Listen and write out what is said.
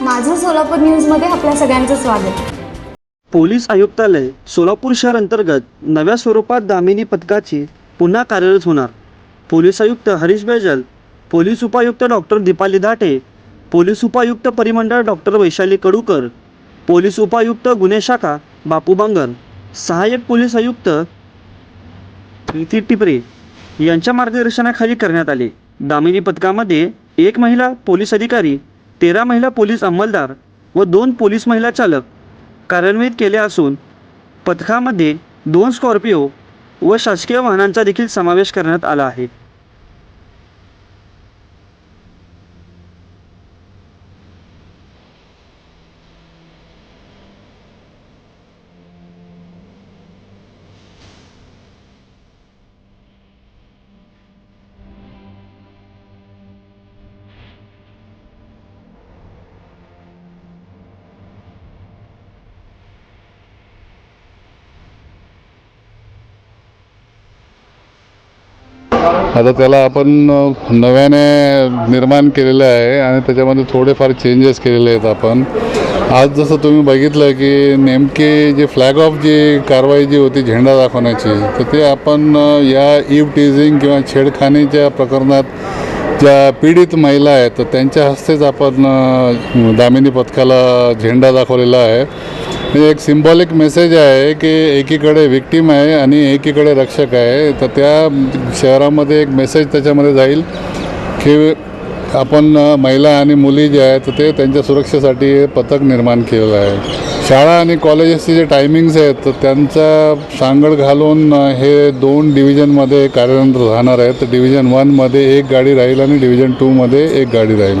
सोलापूर न्यूजमध्ये आपल्या सगळ्यांचं स्वागत. पोलीस आयुक्तालय सोलापूर शहर अंतर्गत नव्या स्वरूपात दामिनी पथकाची पुन्हा कार्यरत होणार. पोलीस आयुक्त हरीश बैजल पोलीस उपायुक्त डॉक्टर दीपाली दाटे पोलीस उपायुक्त परिमंडळ डॉक्टर वैशाली कडूकर पोलीस उपायुक्त गुन्हे शाखा बापू बांगर सहाय्यक पोलीस आयुक्त प्रीती टिपरे यांच्या मार्गदर्शनाखाली करण्यात आले. दामिनी पथकामध्ये एक महिला पोलीस अधिकारी तेरा महिला पोलीस अंमलदार व दोन पोलीस महिला चालक कार्यान्वित केले असून पथकामध्ये दोन स्कॉर्पिओ व शासकीय वाहनांचा देखील समावेश करण्यात आला आहे. आता त्याला आपण नव्याने निर्माण केलेलं आहे आणि त्याच्यामध्ये थोडेफार चेंजेस केलेले आहेत आपण. आज जसं तुम्ही बघितलं की नेमकी जी फ्लॅग ऑफ जी कारवाई जी होती झेंडा दाखवण्याची तर ते आपण या ईव टीझिंग किंवा छेडखानीच्या प्रकरणात ज्या पीडित महिला आहेत तर त्यांच्या हस्तेच आपण दामिनी पथकाला झेंडा दाखवलेला आहे. म्हणजे एक सिम्बॉलिक मेसेज आहे की एकीकडे विक्टीम आहे आणि एकीकडे रक्षक आहे. तर त्या शहरामध्ये एक मेसेज त्याच्यामध्ये जाईल की आपण महिला आणि मुली जे आहेत ते त्यांच्या सुरक्षेसाठी हे पथक निर्माण केलेलं आहे. शाळा आणि कॉलेजेसचे जे टायमिंग्स आहेत तर त्यांचा सांगड घालून हे दोन डिव्हिजनमध्ये कार्यरत राहणार आहेत तर डिव्हिजन वनमध्ये एक गाडी राहील आणि डिव्हिजन टूमध्ये एक गाडी राहील.